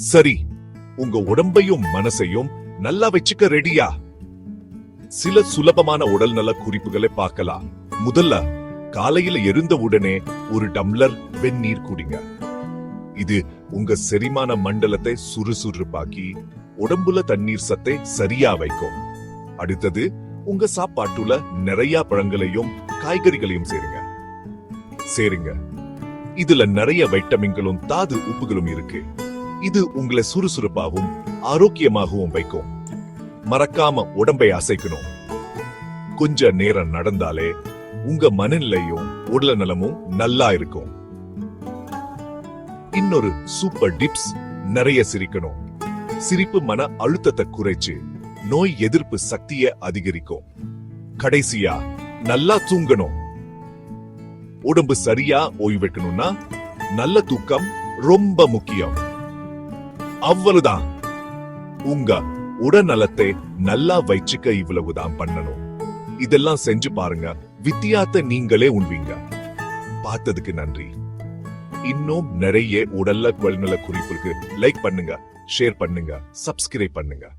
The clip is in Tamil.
சரி உங்க உடம்பையும் மனசையும் நல்லா வச்சுக்க ரெடியா? சில சுலபமான உடல் நல குறிப்புகளை பார்க்கலாம். முதல்ல காலையில எழுந்த உடனே ஒரு டம்ளர் வெந்நீர் குடிங்க. இது உங்க செரிமான மண்டலத்தை சுறுசுறுப்பாக்கி உடம்புல தண்ணீர் சத்தை சரியா வைக்கும். அடுத்தது உங்க சாப்பாட்டுல நிறைய பழங்களையும் காய்கறிகளையும் சேருங்க. சேருங்க. இதுல நிறைய வைட்டமின்களும் தாது உப்புகளும் இருக்கு. இது உங்களை சுறுசுறுப்பாகவும் ஆரோக்கியமாகவும் வைக்கும். மறக்காம உடம்பை அசைக்கணும். கொஞ்ச நேரம் நடந்தாலே உங்க மனநிலையும் உடல் நலமும் நல்லா இருக்கும். இன்னொரு சூப்பர் டிப்ஸ் நிறைய சிரிக்கணும். சிரிப்பு மன அழுத்தத்தை குறைச்சு நோய் எதிர்ப்பு சக்தியை அதிகரிக்கும். கடைசியா நல்லா தூங்கணும். உடம்பு சரியா ஓய்வெடுக்கணும்னா நல்ல தூக்கம் ரொம்ப முக்கியம். அவ்வளவுதான். உங்க உடல்நலத்தை நல்லா வச்சுக்க இவ்வளவுதான் பண்ணணும். இதெல்லாம் செஞ்சு பாருங்க. வித்தியாத்த நீங்களே உண்வீங்க. பார்த்ததுக்கு நன்றி. இன்னும் நிறைய உடல்ல குழந்தை குறிப்புக்கு லைக் பண்ணுங்க ஷேர் பண்ணுங்க சப்ஸ்கிரைப் பண்ணுங்க.